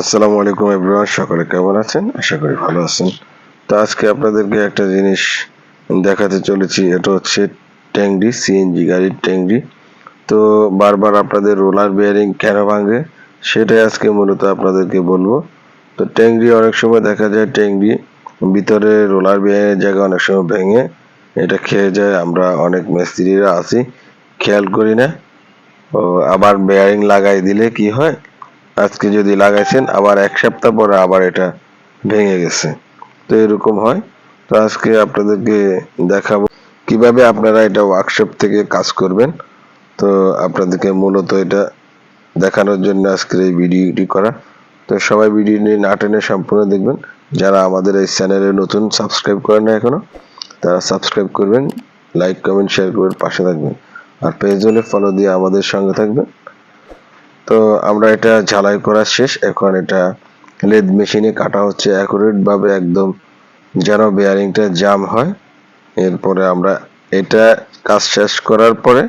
আসসালামু আলাইকুম এভরিওয়ান, সকলে কেমন আছেন? আশা করি ভালো আছেন। তো আজকে আপনাদেরকে একটা জিনিস দেখাতে চলেছি, এটা হচ্ছে ট্যাংরি সিএনজি গাড়ির ট্যাংরি। তো বারবার আপনাদের রোলার বেয়ারিং কেন ভাঙে, সেটাই আজকে মূলত আপনাদেরকে বলব। তো ট্যাংরি অনেক সময় দেখা যায়, ট্যাংরি ভিতরে রোলার বেয়ারিংয়ের জায়গা অনেক সময় ভেঙে এটা খেয়ে যায়। আমরা অনেক মিস্ত্রিরা আছি, খেয়াল করি না। ও আবার বেয়ারিং লাগাই দিলে কি হয় আজকে যদি লাগাইছেন, আবার এক সপ্তাহ পরে আবার এটা ভেঙে গেছে। তো এরকম হয়। তো আজকে আপনাদেরকে দেখাবো কীভাবে আপনারা এটা ওয়ার্কশপ থেকে কাজ করবেন। তো আপনাদেরকে মূলত এটা দেখানোর জন্য আজকের এই ভিডিওটি করা। তো সবাই ভিডিও নিয়ে না টেনে সম্পূর্ণ দেখবেন। যারা আমাদের এই চ্যানেলে নতুন সাবস্ক্রাইব করেন না এখনও, তারা সাবস্ক্রাইব করবেন লাইক কমেন্ট শেয়ার করবেন পাশে থাকবেন। আর পেজ হলে ফলো দিয়ে আমাদের সঙ্গে থাকবেন। তো আমরা এটা ঝালাই করা শেষ। এখন এটা লেদ মেশিনে কাটা হচ্ছে অ্যাকুরেট ভাবে একদম যেন বেয়ারিংটা জাম হয়। এরপরে আমরা এটা কাজ শেষ করার পরে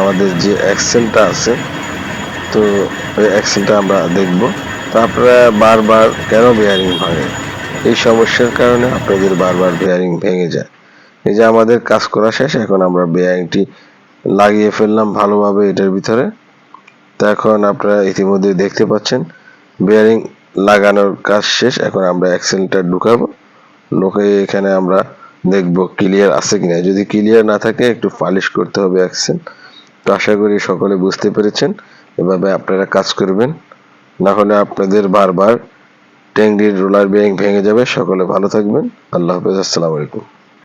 আমাদের যে অ্যাক্সেলটা আছে, তো ওই অ্যাক্সেলটা আমরা দেখব। তো আপনারা বারবার কেন বেয়ারিং ভাঙে এই সমস্যার কারণে আপনাদের বারবার বেয়ারিং ভেঙে যায়। এই যে আমাদের কাজ করা শেষ, এখন আমরা বেয়ারিংটি লাগিয়ে ফেললাম ভালোভাবে এটার ভিতরে। তো এখন আপনারা ইতিমধ্যে দেখতে পাচ্ছেন বেয়ারিং লাগানোর কাজ শেষ, এখন আমরা অ্যাক্সেলটা ঢুকাবো। ঢুকে এখানে আমরা দেখব ক্লিয়ার আছে কিনা। যদি ক্লিয়ার না থাকে, একটু পালিশ করতে হবে অ্যাক্সেল তো আশা করি সকলে বুঝতে পেরেছেন, এভাবে আপনারা কাজ করবেন। না হলে আপনাদের বারবার ট্যাঙ্গির রোলার বেয়ারিং ভেঙে যাবে। সকলে ভালো থাকবেন। আল্লাহ হাফেজ, আসসালামু আলাইকুম।